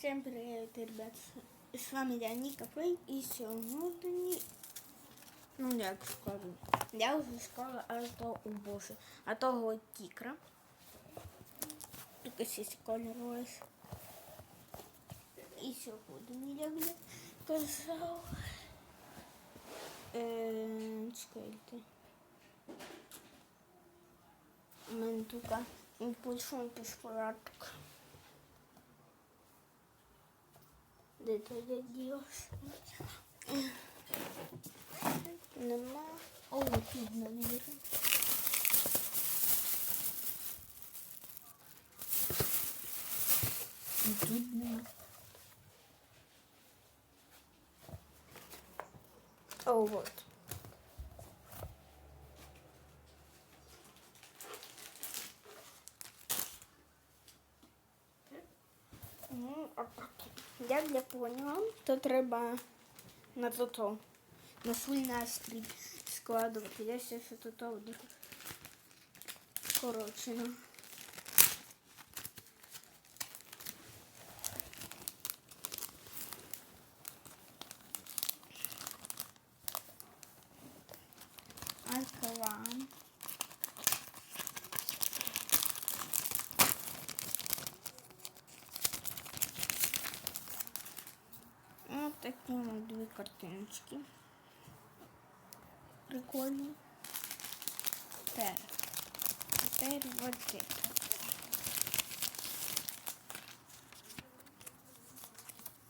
Всем привет, ребят! С вами я Ніка Фей і сьогодні, ну як скажу, я вже школа аж до убоші, а того тікра. Якось є кольоровий. І сьогодні, як я казав, е, чекайте. У мене тут. Де то я ділась? Нема. О, тут навірно. І тут нема. О, вот. Ну, а так. Як я поняла, то треба на то на свій настрій складувати. Я ще що тут буду скорочено. Алкалам. Вот такие вот две картиночки. Прикольно. Теперь. Теперь вот это.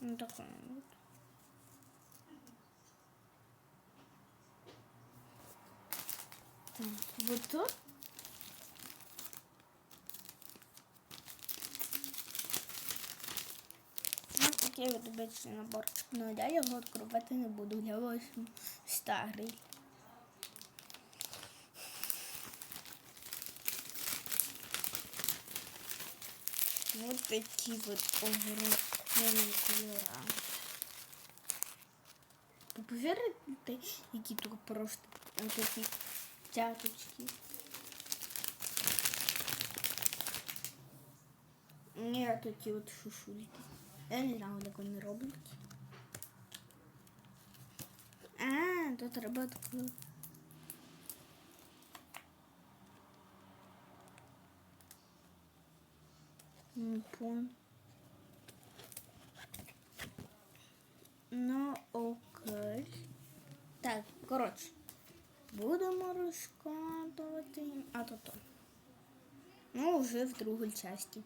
Ну такой вот. Вот тут. Ось такий от обичний набор. Ну я його відкривати не буду, я ось старий. Вот такі от огромні кольора. Повірите, які тут просто такі цяточки. Ні, такі от шушульки. Я не знаю, як вони роблять. А, тут треба таку. Не. Ну, окей. Так, коротше. Будемо розкладувати. А то то. Ну, вже в другій часті.